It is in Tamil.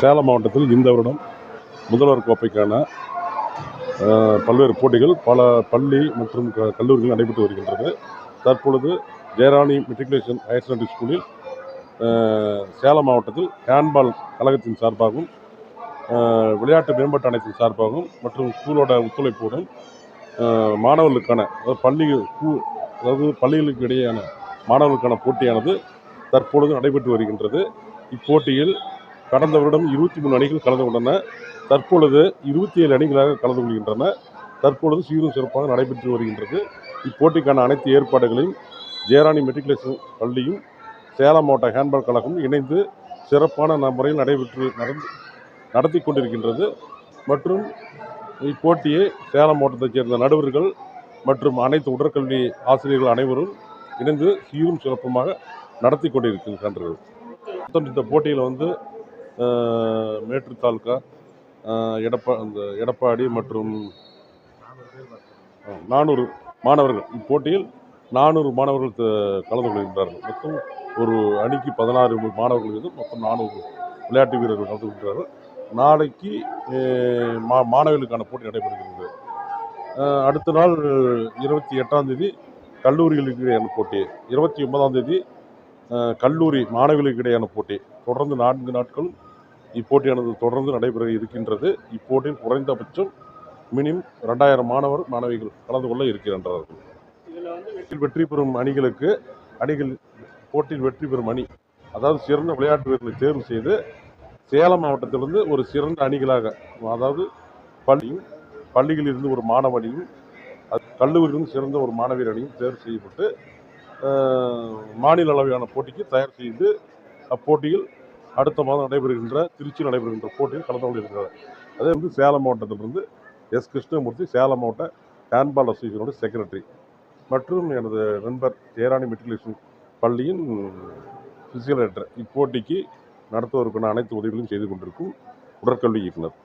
சேலம் மாவட்டத்தில் இந்த வருடம் முதல்வர் கோப்பைக்கான பல்வேறு போட்டிகள் பல பள்ளி மற்றும் க- கல்லூரிகள் நடைபெற்று வருகின்றது. தற்பொழுது ஜெயராணி மெட்ரிகுலேஷன் ஹையர் செகண்டரி ஸ்கூலில் சேலம் மாவட்டத்தில் ஹேண்ட்பால் கழகத்தின் சார்பாகவும் விளையாட்டு மேம்பாட்டு ஆணையத்தின் சார்பாகவும் மற்றும் ஸ்கூலோட ஒத்துழைப்போடும் மாணவர்களுக்கான அதாவது பள்ளி ஸ்கூல் அதாவது பள்ளிகளுக்கு இடையேயான மாணவர்களுக்கான போட்டியானது தற்பொழுது நடைபெற்று வருகின்றது. இப்போட்டியில் கடந்த வருடம் இருபத்தி மூணு அணிகள் கலந்து கொண்டன. தற்பொழுது இருபத்தி ஏழு அணிகளாக கலந்து கொள்கின்றன. தற்பொழுது சீரும் சிறப்பாக நடைபெற்று வருகின்றது. இப்போட்டிக்கான அனைத்து ஏற்பாடுகளையும் ஜெயராணி மெட்ரிகுலேஷன் பள்ளியும் சேலம் மாவட்ட ஹேண்ட்பால் கழகமும் இணைந்து சிறப்பான முறையில் நடைபெற்று நடந்து நடத்தி கொண்டிருக்கின்றது. மற்றும் இப்போட்டியை சேலம் மாவட்டத்தைச் சேர்ந்த நடுவர்கள் மற்றும் அனைத்து உடற்கல்வி ஆசிரியர்கள் அனைவரும் இணைந்து சீரும் சிறப்புமாக நடத்தி கொண்டிருக்கின்றார்கள். மொத்தம் இந்த போட்டியில் வந்து மேட்டூர் தாலுக்கா எடப்பா அந்த எடப்பாடி மற்றும் நானூறு மாணவர்கள். இப்போட்டியில் நானூறு மாணவர்கள் கலந்து கொள்கின்றார்கள். மொத்தம் ஒரு அணிக்கு பதினாறு மாணவர்கள் இருந்து மொத்தம் நானூறு விளையாட்டு வீரர்கள் கலந்து கொள்கிறார்கள். நாளைக்கு மா மாணவர்களுக்கான போட்டி நடைபெறுகிறது. அடுத்த நாள் இருபத்தி எட்டாம் தேதி கல்லூரிகளுக்கு போட்டி. இருபத்தி ஒன்பதாம் தேதி கல்லூரி மாணவிகளுக்கு இடையான போட்டி. தொடர்ந்து நான்கு நாட்கள் இப்போட்டியானது தொடர்ந்து நடைபெற இருக்கின்றது. இப்போட்டியில் குறைந்தபட்சம் மினிமம் ரெண்டாயிரம் மாணவர் மாணவிகள் கலந்து கொள்ள இருக்கின்றார்கள். இதில் வெற்றி பெறும் அணிகளுக்கு அணிகள் போட்டியில் வெற்றி பெறும் அணி அதாவது சிறந்த விளையாட்டு வீரர்களை தேர்வு செய்து சேலம் மாவட்டத்திலிருந்து ஒரு சிறந்த அணிகளாக அதாவது பள்ளியும் பள்ளிகளிலிருந்து ஒரு மாணவனியும் அது கல்லூரியிலிருந்து சிறந்த ஒரு மாணவியர் அணியும் தேர்வு செய்யப்பட்டு மாநில அளவிலான போட்டிக்கு தயார் செய்து அப்போட்டியில் அடுத்த மாதம் நடைபெறுகின்ற திருச்சி நடைபெறுகின்ற போட்டியில் கலந்து கொண்டிருக்கிறார். அதே வந்து சேலம் மாவட்டத்திலிருந்து எஸ். கிருஷ்ணமூர்த்தி சேலம் மாவட்ட ஹேண்ட்பால் அசோசியேஷனோட செக்ரட்டரி மற்றும் எனது நண்பர் ஜெயராணி மெட்ரிகுலேஷன் பள்ளியின் பிசிக்கல் இப்போட்டிக்கு நடத்துவதற்கான அனைத்து உதவிகளையும் செய்து கொண்டிருக்கும் உடற்கல்வி இயக்குனர்.